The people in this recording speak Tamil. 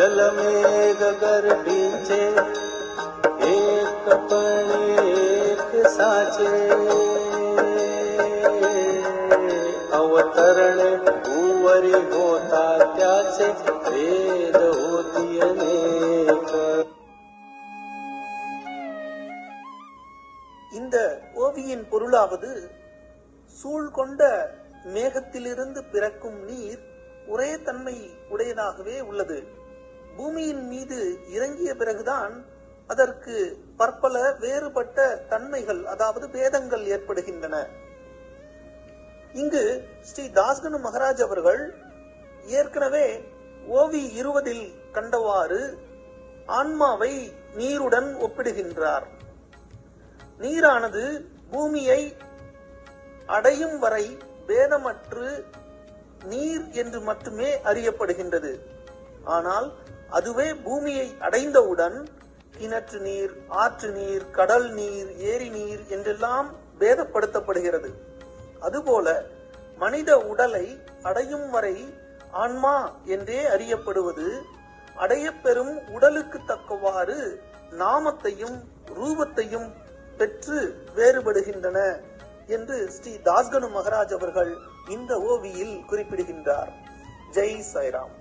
जलमेघ गर्भीचे एक पण एक साचे अवतरणे भूवरी होता त्याचे वेद होती अनेक இந்த ஓவியின் பொருளாவது சூழ் கொண்ட மேகத்திலிருந்து பிறக்கும் நீர் ஒரே தன்மை உடையதாகவே உள்ளது பூமியின் மீது இறங்கிய பிறகுதான் அதற்கு பற்பல வேறுபட்ட தன்மைகள் அதாவது பேதங்கள் ஏற்படுகின்றன. இங்கு ஸ்ரீ தாஸ்கனு மகராஜ் அவர்கள் ஏற்கனவே ஓவி இருவதில் கண்டவாறு ஆன்மாவை நீருடன் ஒப்பிடுகின்றார். நீரானது பூமியை அடையும் வரை பேதமற்று நீர் என்று மட்டுமே அறியப்படுகின்றது. ஆனால் அதுவே பூமியை அடைந்தவுடன் கிணற்று நீர் ஆற்று நீர் கடல் நீர் ஏரி நீர் என்றெல்லாம் பேதப்படுத்தப்படுகிறது. அதுபோல மனித உடலை அடையும் வரை ஆன்மா என்றே அறியப்படுவது அடையப்பெறும் உடலுக்கு தக்கவாறு நாமத்தையும் ரூபத்தையும் பெற்று வேறுபடுகின்றன என்று ஸ்ரீ தாஸ்கனு மகராஜ் அவர்கள் இந்த ஓவியில் குறிப்பிடுகின்றார். ஜெய் சாய்ராம்.